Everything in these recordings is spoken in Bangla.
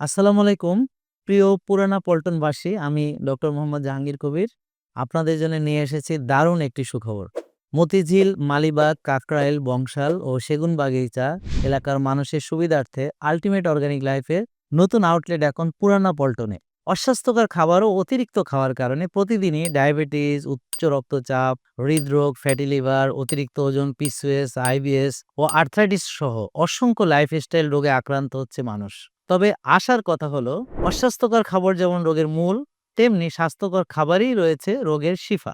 আসসালামু আলাইকুম। প্রিয় পুরানা পল্টনবাসী, আমি ডক্টর মোহাম্মদ জাহাঙ্গীর কবির। আপনাদের জন্য নিয়ে এসেছি দারুণ একটি সুখবর। মতিঝিল, মালিবাগ কাকরাইল বংশাল ও সেগুন বাগিচা এলাকার মানুষের সুবিধার্থে আলটিমেট অর্গানিক লাইফের নতুন আউটলেট এখন পুরানা পল্টনে। অস্বাস্থ্যকর খাবার ও অতিরিক্ত খাওয়ার কারণে প্রতিদিনই ডায়াবেটিস উচ্চ রক্তচাপ, হৃদরোগ ফ্যাটি লিভার অতিরিক্ত ওজন পিসিওএস আইবিএস ও আর্থ্রাইটিস সহ অসংখ্য লাইফস্টাইল রোগে আক্রান্ত হচ্ছে মানুষ। তবে আশার কথা হলো, অস্বাস্থ্যকর খাবার যেমন রোগের মূল, তেমনি স্বাস্থ্যকর খাবারই রয়েছে রোগের শিফা।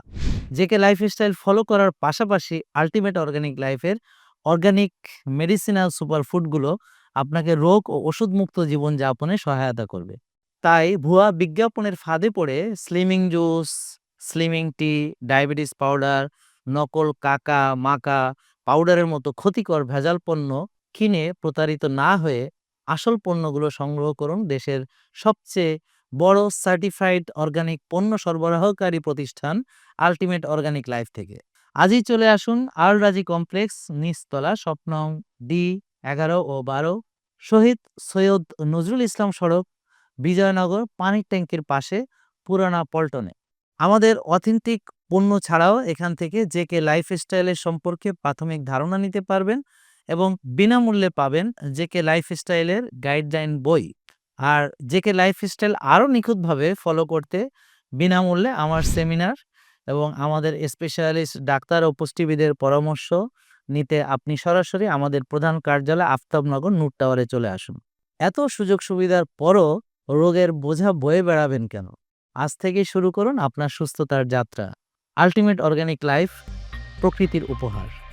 জেকে লাইফস্টাইল ফলো করার পাশাপাশি আলটিমেট অর্গানিক লাইফের অর্গানিক মেডিসিনাল সুপার ফুডগুলো আপনাকে রোগ ও ওষুধমুক্ত জীবনযাপনে সহায়তা করবে। তাই ভুয়া বিজ্ঞাপনের ফাঁদে পড়ে slimming juice slimming tea diabetes powder নকল কাকা, মাকা পাউডারের মতো ক্ষতিকর ভেজাল পণ্য কিনে প্রতারিত না হয়ে আসল পণ্যগুলো সংগ্রহ করুন দেশের সবচেয়ে বড় সার্টিফাইড অর্গানিক পণ্য সরবরাহকারী প্রতিষ্ঠান আলটিমেট অর্গানিক লাইফ থেকে। আজই চলে আসুন আল রাজি কমপ্লেক্স, নিচতলা, স্বপ্ন ডি এগারো ও বারো, শহীদ সৈয়দ নজরুল ইসলাম সড়ক, বিজয়নগর, পানির ট্যাঙ্কির পাশে, পুরানা পল্টনে। আমাদের অথেন্টিক পণ্য ছাড়াও এখান থেকে যে কে লাইফস্টাইলের সম্পর্কে প্রাথমিক ধারণা নিতে পারবেন। এবং বিনামূল্যে পাবেন জেকে লাইফস্টাইলের গাইডলাইন বই। আর জেকে লাইফস্টাইল আরও নিখুঁতভাবে ফলো করতে বিনামূল্যে আমার সেমিনার এবং আমাদের স্পেশালিস্ট ডাক্তার ও পুষ্টিবিদের পরামর্শ নিতে আপনি সরাসরি আমাদের প্রধান কার্যালয় আফতাবনগর নূর টাওয়ারে চলে আসুন। এত সুযোগ সুবিধার পরও রোগের বোঝা বয়ে বেড়াবেন কেন? আজ থেকেই শুরু করুন আপনার সুস্থতার যাত্রা। আলটিমেট অর্গানিক লাইফ প্রকৃতির উপহার।